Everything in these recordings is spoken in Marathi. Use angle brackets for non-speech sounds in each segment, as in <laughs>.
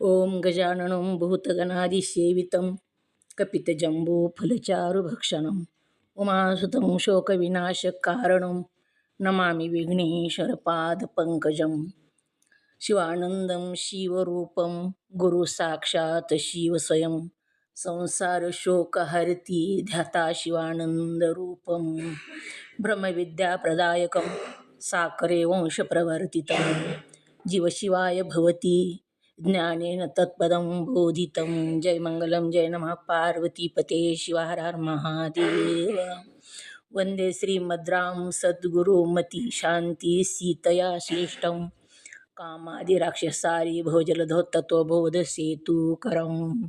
ॐ गजाननं भूतगणादिसेवितं कपितजम्बूफलचारुभक्षणम् उमासुतं शोकविनाशकारणं नमामि विघ्नेश्वरपादपङ्कजं शिवानन्दं शिवरूपं गुरुसाक्षात् शिवस्वयं संसारशोकहरति ध्याता शिवानन्दरूपं ब्रह्मविद्याप्रदायकं साकरे वंशप्रवर्तितं। जीवशिवाय भवति ज्ञानेन तत्पदं बोधितं। जय मङ्गलं जय नमः। पार्वतीपते शिवार हर महादेव। वन्दे श्रीमद्रां सद्गुरुमती शान्ति सीतया श्रेष्ठं। कामादिराक्षसारी भोजलधोत्तत्वबोधसेतुकरम्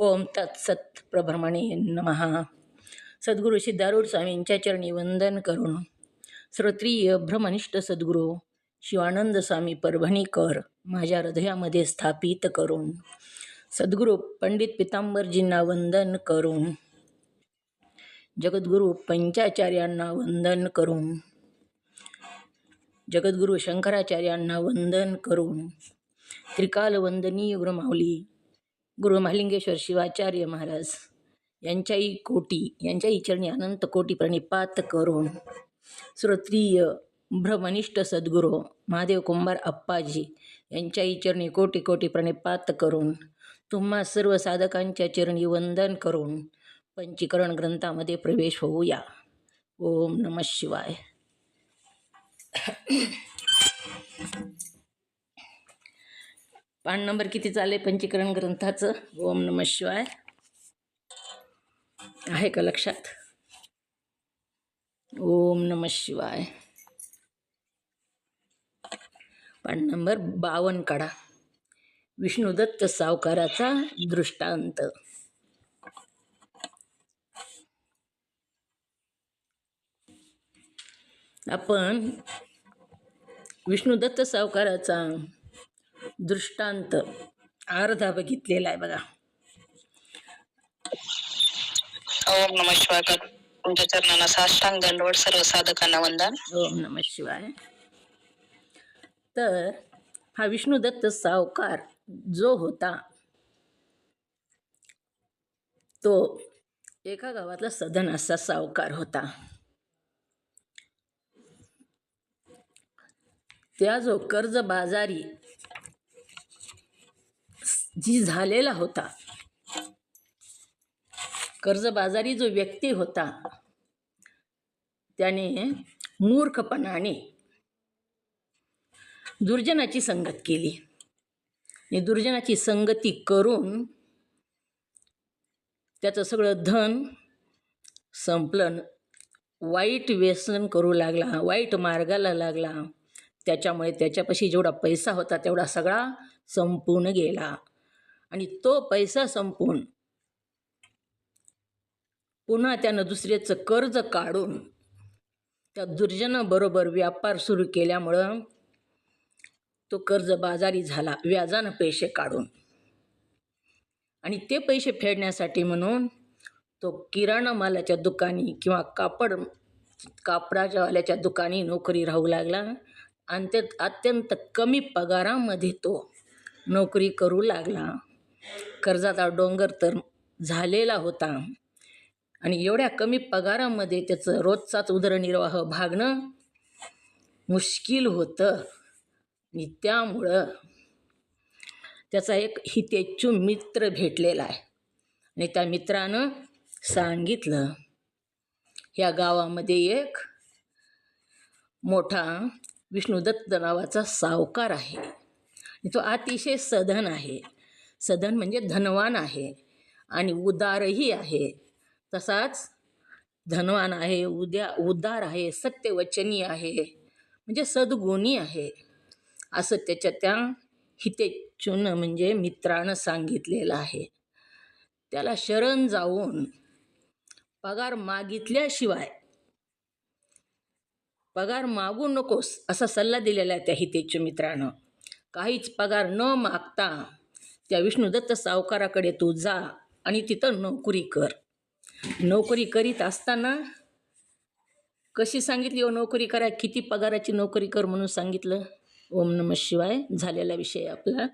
ॐ तत्सत् प्रभ्रमणे नमः। सद्गुरु सिद्धारूढ स्वामींच्या चरणी वंदन करून श्रोत्रिय भ्रमनिष्ठ सद्गुरू शिवानंद स्वामी परभणीकर माझ्या हृदयामध्ये स्थापित करून सद्गुरू पंडित पितांबरजींना वंदन करून जगद्गुरू पंचाचार्यांना वंदन करून जगद्गुरू शंकराचार्यांना वंदन करून त्रिकाल वंदनीय गुरुमाऊली गुरु महालिंगेश्वर शिवाचार्य महाराज यांच्याही कोटी यांच्याही चरणी अनंत कोटी प्रणिपात करून श्रोत्रिय भ्रमनिष्ठ सद्गुरू महादेव कुंभार अप्पाजी यांच्याही चरणी कोटी कोटी प्रणिपात करून तुम्हा सर्व साधकांच्या चरणी वंदन करून पंचीकरण ग्रंथामध्ये प्रवेश होऊया. ओम नम शिवाय. पान नंबर किती चालले पंचीकरण ग्रंथाचं? ओम नम शिवाय. आहे का लक्षात? ओम नम शिवाय. पान नंबर बावन्न काढा. विष्णुदत्त सावकाराचा दृष्टांत. आपण विष्णुदत्त सावकाराचा दृष्टांत अर्धा बघितलेला आहे बघा. ओम नम शिवाय. तुमच्या चरणांना साष्टांग दंडवट सर्व साधकांना वंदन. ओम नम शिवाय. तर हा विष्णुदत्त सावकार जो होता तो एका गावातला सदन असा सावकार होता. त्या जो कर्जबाजारी जी झालेला होता कर्जबाजारी जो व्यक्ती होता त्याने मूर्खपणाने दुर्जनाची संगत केली. आणि दुर्जनाची संगती करून त्याचं सगळं धन संपलं. वाईट व्यसन करू लागला वाईट मार्गाला लागला. त्याच्यामुळे त्याच्यापाशी जेवढा पैसा होता तेवढा सगळा संपून गेला. आणि तो पैसा संपून पुन्हा त्यानं दुसऱ्याचं कर्ज काढून त्या दुर्जनाबरोबर व्यापार सुरू केल्यामुळं तो कर्जबाजारी झाला व्याजानं पैसे काढून. आणि ते पैसे फेडण्यासाठी म्हणून तो किराणा मालाच्या दुकानी किंवा कापड कापडाच्या वाल्याच्या दुकानी नोकरी राहू लागला आणि ते अत्यंत कमी पगारामध्ये तो नोकरी करू लागला. कर्जाचा डोंगर तर झालेला होता. आणि एवढ्या कमी पगारामध्ये त्याचं रोजचाच उदरनिर्वाह भागणं मुश्किल होतं. त्यामुळं त्याचा एक हितेच्छू मित्र भेटलेला आहे. आणि त्या मित्रानं सांगितलं ह्या गावामध्ये एक मोठा विष्णुदत्त नावाचा सावकार आहे. तो अतिशय सधन आहे. सधन म्हणजे धनवान आहे आणि उदारही आहे. तसाच धनवान आहे उद्या उदार आहे सत्यवचनी आहे म्हणजे सद्गुणी आहे. असं त्याच्या त्या हितेच्छून म्हणजे मित्रानं सांगितलेलं आहे. त्याला शरण जाऊन पगार मागितल्याशिवाय पगार मागू नकोस असा सल्ला दिलेला आहे त्या हितेच्छ मित्रानं. काहीच पगार न मागता त्या विष्णुदत्त सावकाराकडे तू जा आणि तिथं नोकरी कर. नोकरी करीत असताना कशी सांगितली हो नोकरी करा किती पगाराची नोकरी कर म्हणून सांगितलं? ओम नम शिवाय झालेला विषय आपला.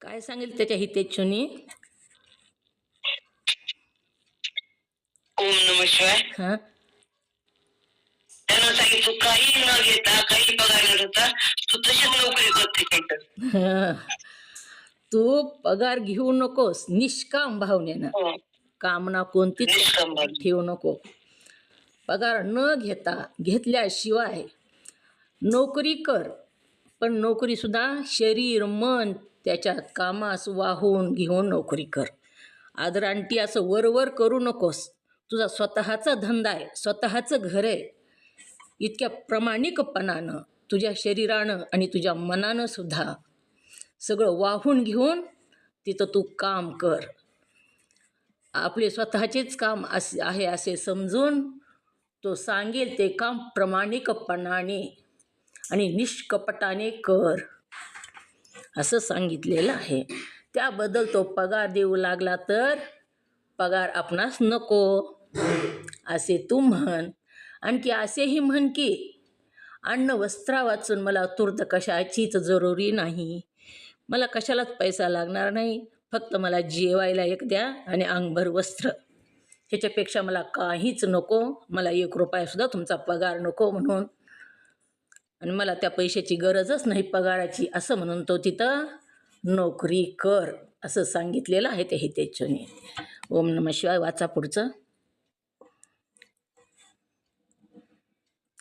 काय सांगेल त्याच्या हितेच्छुनी? ओम नम शिवाय. हां. त्यांना सांगितलं तू काही न घेता काही पगार न घेता तू नोकरी करते तू पगार घेऊ नकोस निष्काम भावनेनं. हो. कामना कोणतीच निष्काम. ठेवू नको. पगार न घेता घेतल्याशिवाय नोकरी कर. पण नोकरीसुद्धा शरीर मन त्याच्यात कामास वाहून घेऊन नोकरी कर. आदरांटी असं वरवर करू नकोस. तुझा स्वतःचा धंदा आहे स्वतःचं घर आहे. इतक्या प्रामाणिकपणानं तुझ्या शरीरानं आणि तुझ्या मनानं सुद्धा सगळं वाहून घेऊन तिथं तू काम कर. आपले स्वतःचेच काम असे आहे असे समजून तो सांगेल ते काम प्रामाणिकपणाने. आणि निष्कपटाने कर. असं सांगितलेलं आहे. त्याबद्दल तो पगार देऊ लागला तर पगार आपणास नको. असे तू म्हण. आणखी असेही म्हण की अन्न वस्त्रा वाचून मला तूर्त कशाचीच जरुरी नाही. मला कशालाच पैसा लागणार नाही. फक्त मला जेवायला एक द्या आणि अंगभर वस्त्र. ह्याच्यापेक्षा मला काहीच नको. मला एक रुपयासुद्धा तुमचा पगार नको म्हणून. आणि मला त्या पैशाची गरजच नाही पगाराची असं म्हणून तो तिथं नोकरी कर असं सांगितलेलं आहे त्या हितेच्छुनी ओम नम शिवाय वाचा पुढचं.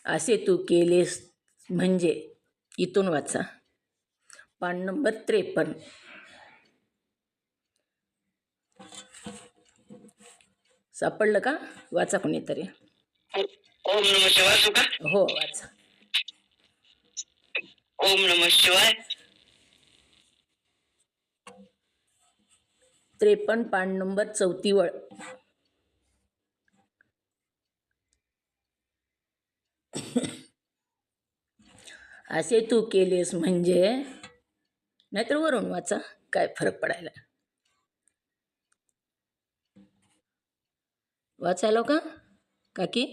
असे तू केलेस म्हणजे इथून वाचा. पान नंबर त्रेपन्न. सापडलं का? वाचा कोणीतरी. ओम नम शिवाय तू का हो वाचा. ओम नम शिवाय. त्रेपन्न पान नंबर चौतीवळ. असे तू केलेस म्हणजे? नाहीतर वरून वाचा काय फरक पडायला. वाचायला का? काकी?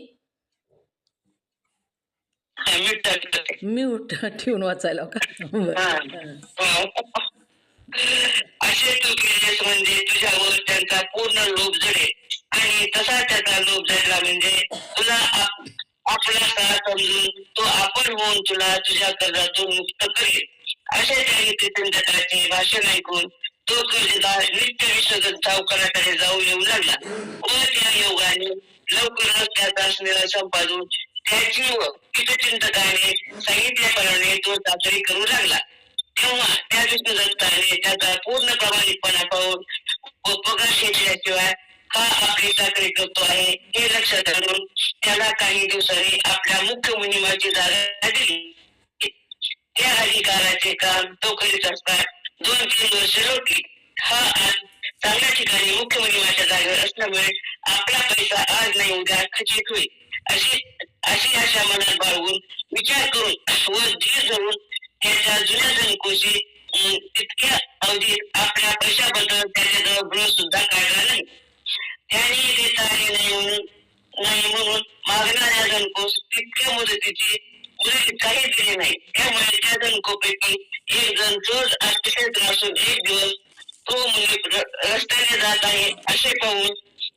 म्यूट <laughs> ठेवून वाचायला का. असे तू केलेस म्हणजे तुझ्यावर त्यांचा पूर्ण लोभ जडेल. आणि तसा त्याचा लोभ जडला म्हणजे तुला आप- आपलासा समजून तो आपण होऊन तुला तुझ्या कर्जातून मुक्त करेल. असे त्याने तीर्थंकराचे भाषण ऐकून तो कर्जदार नित्य विसर्जन सावकाराकडे जाऊ येऊ लागला. व त्या योगाने लवकरच त्याचा संपादून त्याची व चिंतकाने सांगितल्याप्रमाणे तो चाचणी करू लागला. तेव्हा त्या विष्णू दत्ताने त्याचा पूर्ण प्रामाणिकपणा पाहून व पगार शिवाय हा आपली चाकरी करतो आहे हे लक्षात आणून त्याला काही दिवसांनी आपल्या मुख्य मोहिमाची जागा दिली. त्या अधिकाराचे काम तो करीत असता दोन तीन वर्ष रोटली हा आज चांगल्या ठिकाणी मुख्य मोहिमाच्या जागेवर असल्यामुळे आपला पैसा आज नाही उद्या खचित होईल. अशी अशी आशा मनात बाळगून विचार करून व धीर धरून त्याच्या जुन्या धनकोशी तितक्या अवधीत आपल्या पैशाबद्दल त्याच्याजवळ गृह सुद्धा काढला नाही. त्याने देता आले नाही म्हणून नाही म्हणून मागणाऱ्या धनकोस तितक्या मुदतीची मुदतीत काही दिली नाही. त्यामुळे त्या धनकोपैकी एक जण रोज अत्यंत असून एक दिवस तो मुली रस्त्याने जात आहे असे पाहून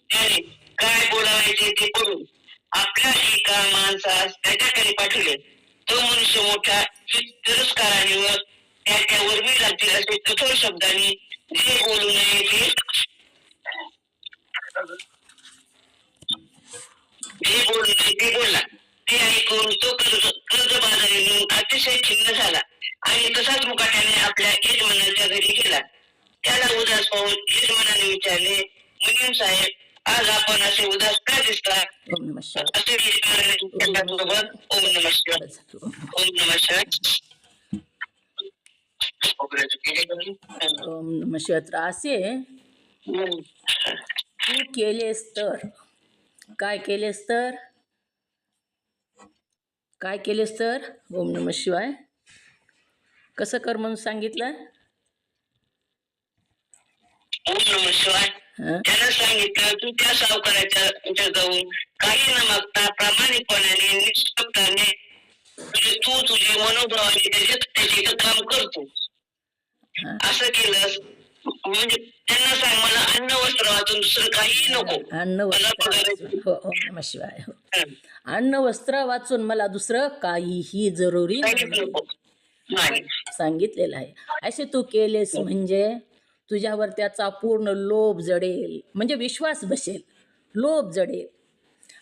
त्याने काय बोलावायचे ते करून आपल्याशी एका माणसास त्याच्याकडे पाठवले. तो मनुष्य मोठा तिरस्काराने व त्याच्या वर्मी लागतील असे कठोर शब्दांनी जे बोलू नये ते जे बोलू नये ते बोलला ते ऐकून तो कर्ज कर्ज बाजारी अतिशय खिन्न झाला आणि तसाच मुकाट्याने आपल्या यजमानाच्या घरी गेला. त्याला उदास पाहून यजमानाने विचारले मुनीम साहेब आज आपण असे उदास का दिसता ओम नम शिवाय. असे त्याच्याबरोबर ओम नम शिवाय. ओम नम शिवाय. ओम नम शिवाय. तर असे तू केलेस तर काय केलेस तर? काय केलेस तर? ओम नम शिवाय. कसं कर म्हणून सांगितलं? ओम नम शिवाय. त्यानं सांगितलं तू त्या सावकाराच्या जाऊन काही न मागता प्रामाणिकपणाने निष्पक्षाने म्हणजे तू तुझे मनोभावाने त्याचे काम करतो. असं केलंस म्हणजे त्यांना सांग मला अन्न वस्त्र वाचून दुसरं काही नको. अन्न वस्त्र हो हो शिवाय. हो. अन्न वस्त्र वाचून मला दुसरं काहीही जरुरी सांगितलेलं आहे. असे तू केलेस म्हणजे? तुझ्यावर त्याचा पूर्ण लोभ जडेल. म्हणजे विश्वास बसेल. लोभ जडेल.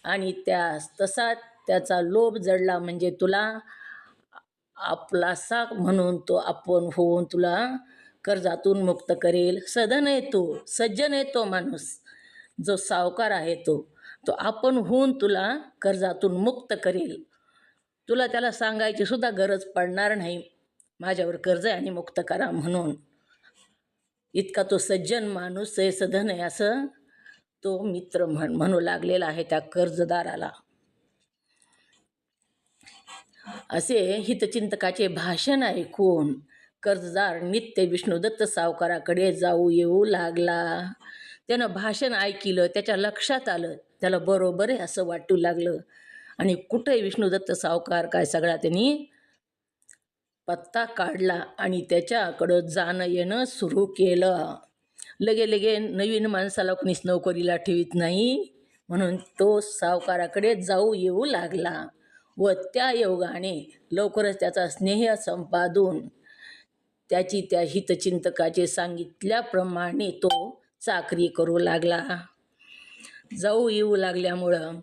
आणि त्या तसा त्याचा लोभ जडला म्हणजे तुला आपलासा म्हणून तो आपण होऊन तुला कर्जातून मुक्त करेल. सधन आहे तो सज्जन येतो माणूस. जो सावकार आहे तो तो आपण होऊन तुला कर्जातून मुक्त करेल. तुला त्याला सांगायची सुद्धा गरज पडणार नाही. माझ्यावर कर्ज आहे आणि मुक्त करा म्हणून. इतका तो सज्जन माणूस आहे सधन आहे असं तो मित्र म्हण म्हणू लागलेला आहे त्या कर्जदाराला. असे हितचिंतकाचे भाषण ऐकून कर्जदार नित्य विष्णुदत्त सावकाराकडे जाऊ येऊ लागला. त्यानं भाषण ऐकिलं त्याच्या लक्षात आलं त्याला बरोबर आहे असं वाटू लागलं. आणि कुठे विष्णुदत्त सावकार काय सगळा त्यांनी पत्ता काढला आणि त्याच्याकडं जाणं येणं सुरू केलं. लगे लगे नवीन माणसाला कोणीच नोकरीला ठेवीत नाही. म्हणून तो सावकाराकडे जाऊ येऊ लागला व त्या योगाने लवकरच त्याचा स्नेह संपादून त्याची त्या हितचिंतकाचे सांगितल्याप्रमाणे तो चाकरी करू लागला. जाऊ येऊ लागल्यामुळं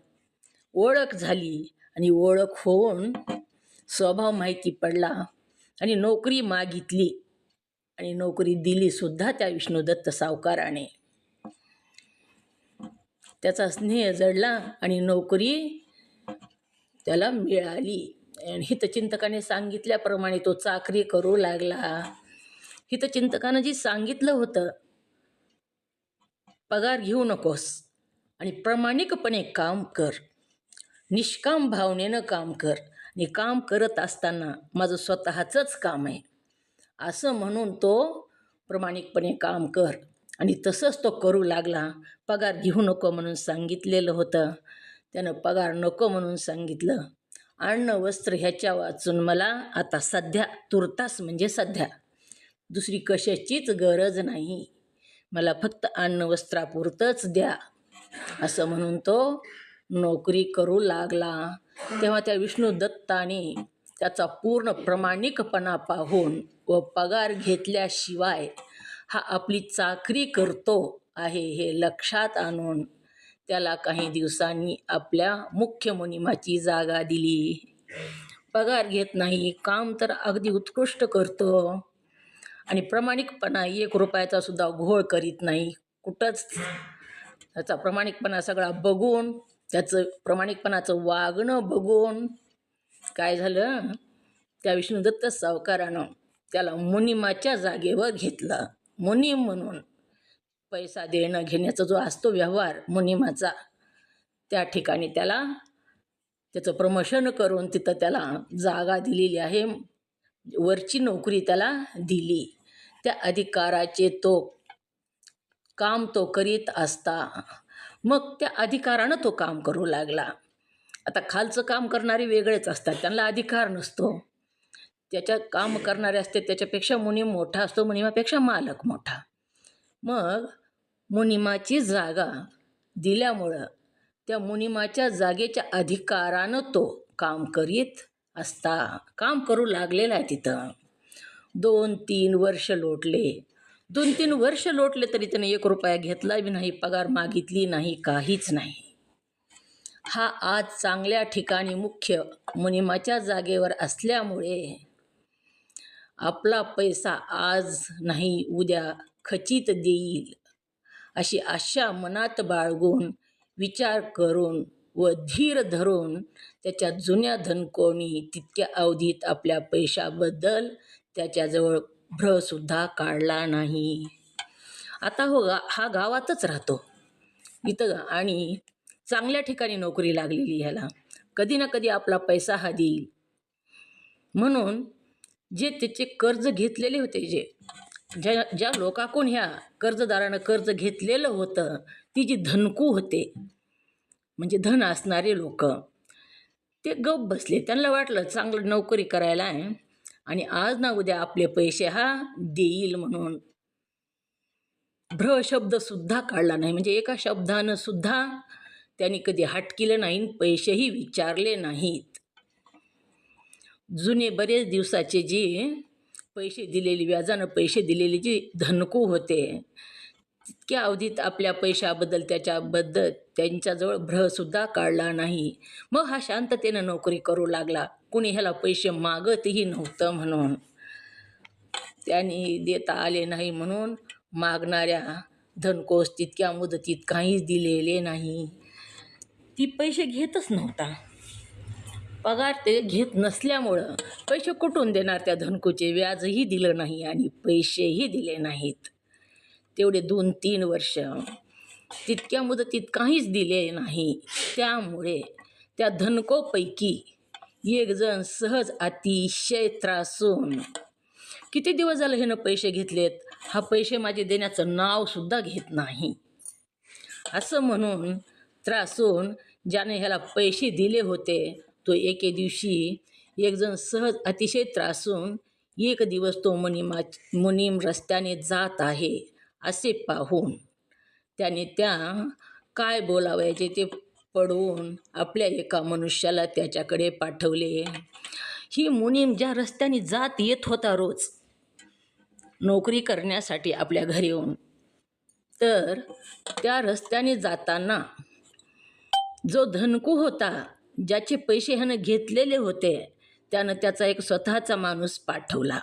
ओळख झाली आणि ओळख होऊन स्वभाव माहिती पडला. आणि नोकरी मागितली आणि नोकरी दिली सुद्धा त्या विष्णुदत्त सावकाराने. त्याचा स्नेह जडला आणि नोकरी त्याला मिळाली. आणि हितचिंतकाने सांगितल्याप्रमाणे तो चाकरी करू लागला. हितचिंतकानं जी सांगितलं होतं पगार घेऊ नकोस आणि प्रामाणिकपणे काम कर. निष्काम भावनेनं काम कर. आणि काम करत असताना माझं स्वतःचंच काम आहे. असं म्हणून तो प्रामाणिकपणे काम कर. आणि तसंच तो करू लागला. पगार घेऊ नको म्हणून सांगितलेलं होतं. त्यानं पगार नको म्हणून सांगितलं. अन्न वस्त्र ह्याच्या वाचून मला आता सध्या तुर्तास म्हणजे सध्या. दुसरी कशाचीच गरज नाही. मला फक्त अन्न वस्त्रापुरतंच द्या. असं म्हणून तो नोकरी करू लागला. तेव्हा त्या विष्णू दत्ताने त्याचा पूर्ण प्रामाणिकपणा पाहून व पगार घेतल्याशिवाय हा आपली चाकरी करतो आहे हे लक्षात आणून त्याला काही दिवसांनी आपल्या मुख्य मुनिमाची जागा दिली. पगार घेत नाही काम तर अगदी उत्कृष्ट करतो. आणि प्रामाणिकपणा एक रुपयाचा सुद्धा घोळ करीत नाही. कुठंच त्याचा प्रामाणिकपणा सगळा बघून त्याचं प्रामाणिकपणाचं वागणं बघून काय झालं? त्या विष्णुदत्त सावकारानं त्याला मुनिमाच्या जागेवर घेतलं. मुनिम म्हणून पैसा देणं घेण्याचा जो असतो व्यवहार मुनिमाचा त्या ठिकाणी त्याला त्याचं प्रमोशन करून तिथं त्याला जागा दिलेली आहे. वरची नोकरी त्याला दिली. त्या अधिकाराचे तो काम तो करीत असता. मग त्या अधिकारानं तो काम करू लागला. आता खालचं काम करणारे वेगळेच असतात त्यांना अधिकार नसतो. त्याच्या काम करणारे असते त्याच्यापेक्षा मुनिम मोठा असतो मुनिमापेक्षा मालक मोठा. मग मुनिमाची जागा दिल्यामुळं त्या मुनिमाच्या जागेच्या अधिकारानं तो काम करीत असता. काम करू लागलेला आहे तिथं. दोन तीन वर्ष लोटले. दोन तीन वर्ष लोटले तरी त्याने एक रुपया घेतला बी नाही पगार मागितली नाही काहीच नाही. हा आज चांगल्या ठिकाणी मुख्य मुनिमाच्या जागेवर असल्यामुळे आपला पैसा आज नाही उद्या खचित देईल अशी आशा मनात बाळगून विचार करून व धीर धरून त्याच्या जुन्या धनकोणी तितक्या अवधीत आपल्या पैशाबद्दल त्याच्याजवळ भ्रसुद्धा काढला नाही. आता हो गा हा गावातच राहतो. इथं आणि चांगल्या ठिकाणी नोकरी लागलेली ह्याला. कधी ना कधी आपला पैसा हा देईल. म्हणून जे त्याचे कर्ज घेतलेले होते जे ज्या ज्या लोकाकून ह्या कर्जदारानं कर्ज घेतलेलं होतं ती जी धनकू होते म्हणजे धन असणारे लोक ते गप बसले. त्यांना वाटलं चांगलं नोकरी करायला आहे. आणि आज ना उद्या आपले पैसे हा देईल म्हणून. भ्र शब्द सुद्धा काढला नाही. म्हणजे एका शब्दानं सुद्धा त्यांनी कधी हटकिलं केलं नाही पैसेही विचारले नाहीत. जुने बरेच दिवसाचे जे पैसे दिलेली व्याजानं पैसे दिलेले जे धनको होते तितक्या अवधीत आपल्या पैशाबद्दल त्याच्याबद्दल त्यांच्याजवळ भ्रसुद्धा काढला नाही. मग हा शांततेनं नोकरी करू लागला. कुणी ह्याला पैसे मागतही नव्हतं म्हणून. त्यांनी देता आले नाही म्हणून मागणाऱ्या धनकोस तितक्या मुदतीत काहीच दिलेले नाही. ती पैसे घेतच नव्हता. पगार ते घेत नसल्यामुळं पैसे कुठून देणार त्या धनकोचे? व्याजही दिलं नाही आणि पैसेही दिले नाहीत. तेवढे दोन तीन वर्ष. तितक्या मुदतीत काहीच दिले नाही. त्यामुळे त्या धनकोपैकी एकजण सहज अतिशय त्रासून. किती दिवस झालं ह्यानं पैसे घेतलेत? हा पैसे माझे देण्याचं नावसुद्धा घेत नाही. असं म्हणून त्रासून ज्याने ह्याला पैसे दिले होते तो एके दिवशी एकजण सहज अतिशय त्रासून एक दिवस तो मुनिमा मुनीम रस्त्याने जात आहे. असे पाहून त्याने त्या काय बोलावयाचे ते पडवून आपल्या एका मनुष्याला त्याच्याकडे पाठवले. ही मुनीम ज्या रस्त्याने जात येत होता रोज नोकरी करण्यासाठी आपल्या घरी येऊन तर त्या रस्त्याने जाताना जो धनकू होता ज्याचे पैसे ह्यानं घेतलेले होते त्यानं त्याचा एक स्वतःचा माणूस पाठवला.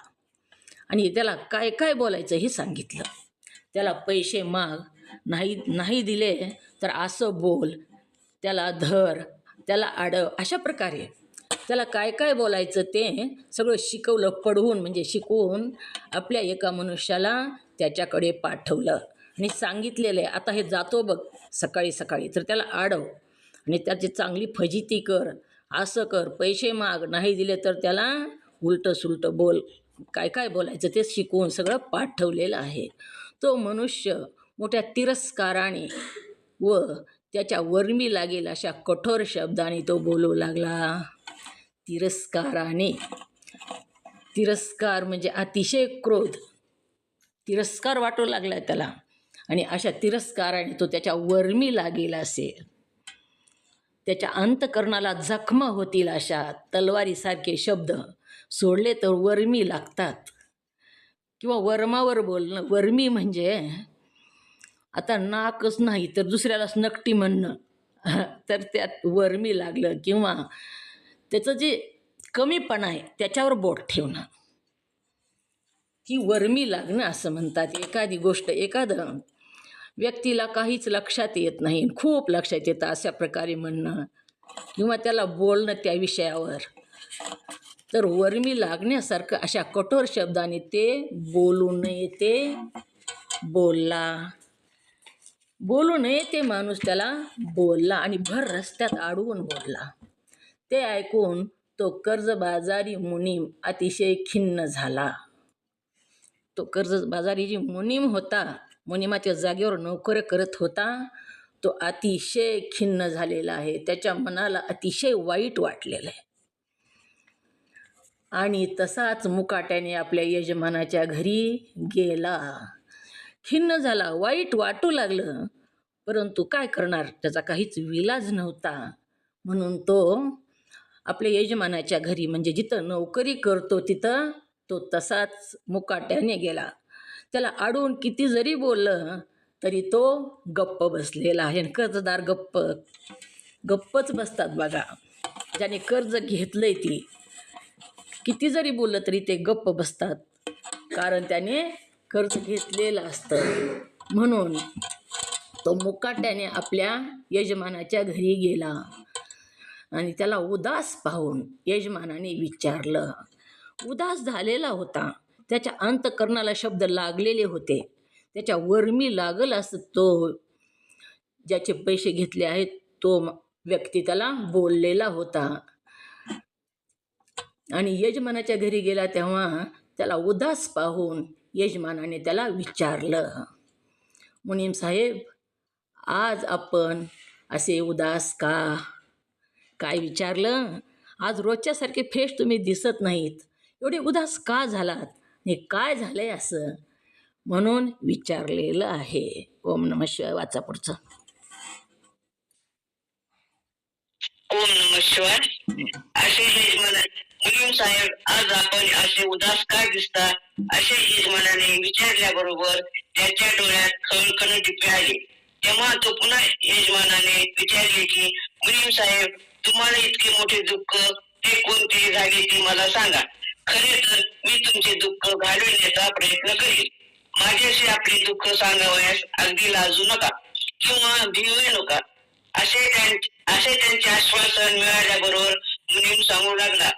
आणि त्याला काय काय बोलायचं हे सांगितलं. त्याला पैसे माग. नाही नाही दिले तर असं बोल. त्याला धर. त्याला आडव. अशा प्रकारे. त्याला काय काय बोलायचं ते सगळं शिकवलं पडवून म्हणजे शिकवून आपल्या एका मनुष्याला त्याच्याकडे पाठवलं. आणि सांगितलेलं आहे आता हे जातो बघ सकाळी सकाळी. तर त्याला आडव. आणि त्याची चांगली फजिती कर. असं कर. पैसे माग. नाही दिले तर त्याला उलटं सुलटं बोल. काय काय बोलायचं ते शिकवून सगळं पाठवलेलं आहे. तो मनुष्य मोठ्या तिरस्काराने व त्याच्या वर्मी लागेल अशा कठोर शब्दाने तो बोलू लागला. तिरस्काराने. तिरस्कार म्हणजे अतिशय क्रोध. तिरस्कार वाटू लागला त्याला. आणि अशा तिरस्काराने तो त्याच्या वर्मी लागेल असेल. त्याच्या अंतकरणाला जखमा होतील अशा तलवारीसारखे शब्द सोडले तर वर्मी लागतात. किंवा वर्मावर बोलणं वर्मी म्हणजे आता नाकच नाही तर दुसऱ्यालाच नकटी म्हणणं. तर त्यात वर्मी लागलं किंवा त्याचं जे कमीपणा आहे त्याच्यावर बोट ठेवणं. ही वर्मी लागणं असं म्हणतात. एखादी गोष्ट एखादं व्यक्तीला काहीच लक्षात येत नाही खूप लक्षात येतं अशा प्रकारे म्हणणं किंवा त्याला बोलणं त्या विषयावर. तर वर्मी लागण्यासारखं अशा कठोर शब्दाने ते बोलू नये ते बोलला. बोलू नये ते माणूस त्याला बोलला आणि भर रस्त्यात अडवून बोलला ते ऐकून तो कर्जबाजारी मुनीम अतिशय खिन्न झाला. तो कर्जबाजारी जी मुनीम होता मुनिमाच्या जागेवर नोकर करत होता तो अतिशय खिन्न झालेला आहे. त्याच्या मनाला अतिशय वाईट वाटलेलं आहे. आणि तसाच मुकाट्याने आपल्या यजमानाच्या घरी गेला. खिन्न झाला वाईट वाटू लागलं. परंतु काय करणार? त्याचा काहीच विलाज नव्हता. म्हणून तो आपल्या यजमानाच्या घरी म्हणजे जिथं नोकरी करतो तिथं तो तसाच मुकाट्याने गेला. त्याला आडून किती जरी बोललं तरी तो गप्प बसलेला आहे. आणि कर्जदार गप्प गप्पच बसतात बघा. ज्याने कर्ज घेतलंय ती किती जरी बोललं तरी ते गप्प बसतात. कारण त्याने कर्ज घेतलेलं असतं. म्हणून तो मुकाट्याने आपल्या यजमानाच्या घरी गेला. आणि त्याला उदास पाहून यजमानाने विचारलं उदास झालेला होता. त्याच्या अंतकरणाला शब्द लागलेले होते. त्याच्या वर्मी लागल असत तो ज्याचे पैसे घेतले आहेत तो व्यक्ती त्याला बोललेला होता. आणि यजमानाच्या घरी गेला तेव्हा त्याला उदास पाहून यजमानाने त्याला विचारलं. मुनीम साहेब आज आपण असे उदास का? काय विचारलं? आज रोजच्यासारखे फ्रेश तुम्ही दिसत नाहीत. एवढे उदास का झालात? हे काय झालं आहे असं? म्हणून विचारलेलं आहे. ओम नम शिवाय. वाचा पुढचं. ओम नम शिवाय. असे साहेब आज आपण असे उदास काय दिसता? असे यजमानाने विचारल्याबरोबर त्याच्या डोळ्यात खळखण टिपे आले. तेव्हा तो पुन्हा यजमानाने विचारले की मुलीम साहेब तुम्हाला इतके मोठे दुःख ते कोणते झाले ते मला सांगा. खरे तर मी तुमचे दुःख घालविण्याचा प्रयत्न करीन. माझ्याशी आपले दुःख सांगावयास अगदी लाजू नका किंवा भिवू नका. असे असे त्यांचे आश्वासन मिळाल्याबरोबर मुनीम सांगू लागला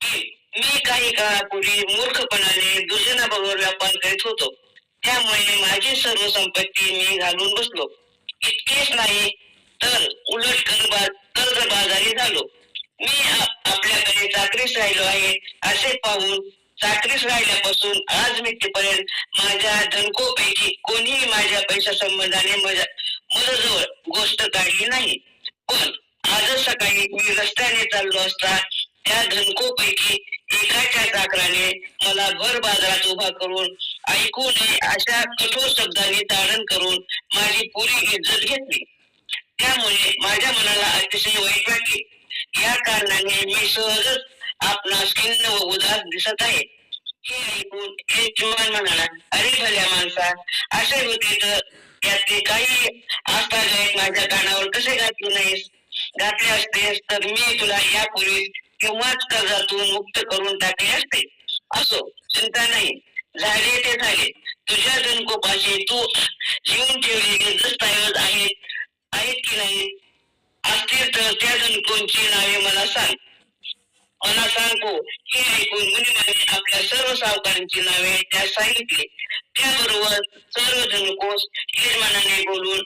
की मी काही काळापूर्वी मूर्खपणाने दुजनाबरोबर व्यापार करीत होतो. त्यामुळे माझी सर्व संपत्ती मी घालून बसलो. इतकेच नाही तर उलट कर्जबाजारी झालो. मी आपल्याकडे चाकरीस राहिलो आहे असे पाहून चाकरीस राहिल्यापासून आज मितीपर्यंत माझ्या धनकोपैकी कोणीही माझ्या पैशा संबंधाने माझ्या गोष्ट काढली नाही. पण आजच सकाळी मी रस्त्याने चाललो असता त्या धनकोपैकी एकाच्या चाकराने मला भर बाजारात उभा करून ऐकू नये अशा कठोर शब्दांनी ताडण करून माझी पुरी इज्जत घेतली. त्यामुळे माझ्या मनाला अतिशय वाईट वाटले या कारणाने मी सहजच आपणास खिन्न व उदास दिसत आहे. हे ऐकून हे म्हणाला अरे भल्या माणसा असे होते तर त्यातले काही आस्ताजयक माझ्या कानावर कसे घातले नाहीस? घातले असतेस तर मी तुला यापूर्वी किंवाच कर्जातून मुक्त करून टाकले असते. असो चिंता नाही. झाले ते झाले. तुझ्या जनकोपाशी तू लिहून ठेवलेले दस्तऐवज आहेत आहेत की नाही? असतील तर त्या जनकोंची नावे मला सांग. मला सांगू हे ऐकून मुनिमाने आपल्या सर्व सावकारांची नावे त्या सांगितली. त्याबरोबर सर्व धनकोस यजमानाने बोलून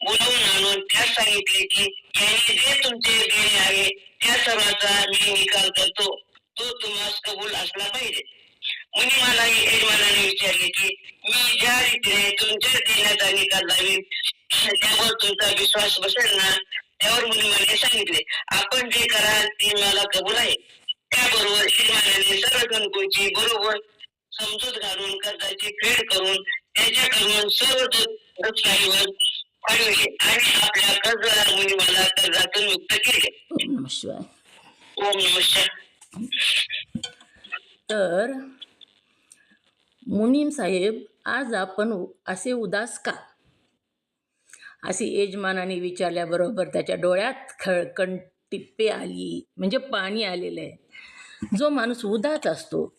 बोलवून आणून त्यास सांगितले की यांनी जे तुमचे देणे आहे त्या सर्वाचा मी निकाल करतो. तो तुम्हाला कबूल असला पाहिजे. मुनिमालाही यजमानाने विचारले की मी ज्या रीतीने तुमच्या देण्याचा निकाल लावीन त्यावर तुमचा विश्वास बसेल ना? त्यावर मुनिमाने सांगितले. आपण जे कराल ते मला कबूल आहे. त्याबरोबर यजमानाने सर्व गणकोची बरोबर समजूत घालून कर्जाची फेड करून त्यांच्याकडून सर्व वाढविले आणि आपल्या कर्जदार मुनिमाला कर्जातून मुक्त केले. ओम नमस्कार तर मुनीम साहेब आज आपण असे उदास का? असे यजमानाने विचारल्याबरोबर त्याच्या डोळ्यात खळकण टिप्पे आली म्हणजे पाणी आलेलं आहे. जो माणूस उदास असतो